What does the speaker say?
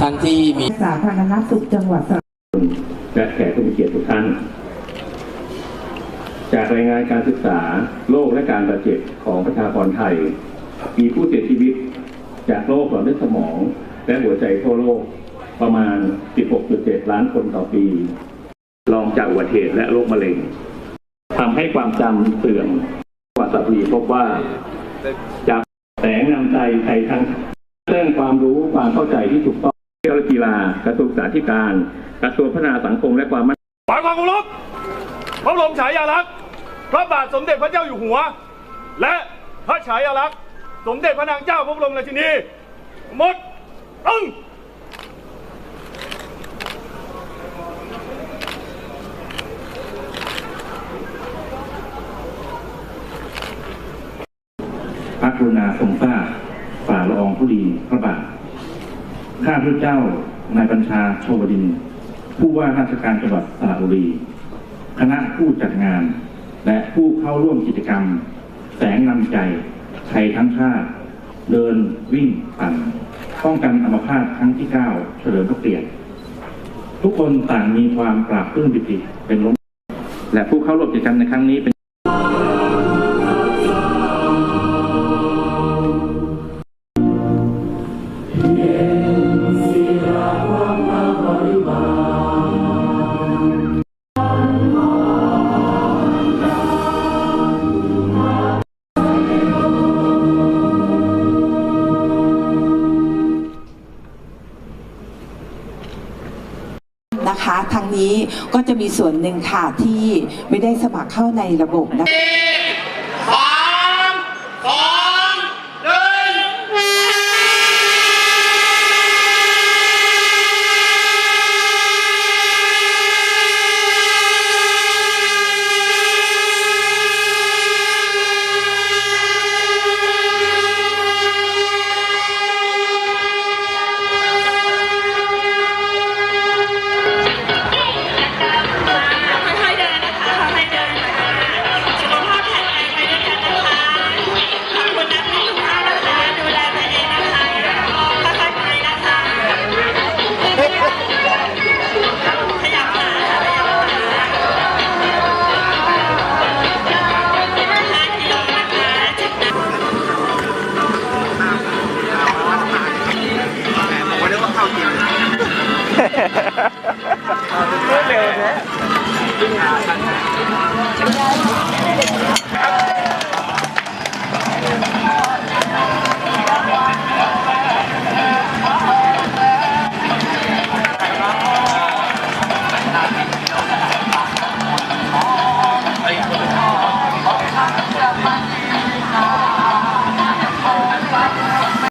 ท่านที่มีสาธารณสุขจังหวัดสระและแขกผู้มีเกียรติทุกท่าน จากรายงานการศึกษาโรคและการบาดเจ็บของประชากรไทย มีผู้เสียชีวิต จากโรคหลอดเลือดสมอง และหัวใจทั่วโลกประมาณ 16.7 ล้านคนต่อปีรองจากอุบัติเหตุและโรคมะเร็งทำให้ความจำเสื่อมกว่าสัปรีพบว่า จากแสงนำใจไทยทั้งเรื่องความรู้ความเข้าใจที่ถูกต้อง เรื่องกีฬากระทรวงศึกษาธิการ กระทรวงพัฒนาสังคมและความมั่นขอความเคารพพระบรมฉายาลักษณ์พระบาทสมเด็จพระเจ้าอยู่หัว และพระฉายาลักษณ์สมเด็จพระนางเจ้าพระบรมราชินีหมดตึ้งพระกรุณาทรงทราบฝ่าละอองธุลีพระบาท ข้าพระเจ้านายบัญชาโชวดิน ผู้ว่าราชการจังหวัดสระบุรี คณะผู้จัดงาน และผู้เข้าร่วมกิจกรรม แสงนำใจไทยทั้งชาติ เดินวิ่งปั่นป้องกันอัมพาตครั้งที่ 9 เฉลิมพระเกียรติทุกคนต่างมีความปราบปลื้มปิติเป็นล้นและผู้เข้าร่วมกิจกรรมในครั้งนี้เป็น นะคะทางนี้ก็จะมีส่วนหนึ่งค่ะที่ไม่ได้สมัครเข้าในระบบนะคะ เร็วนะ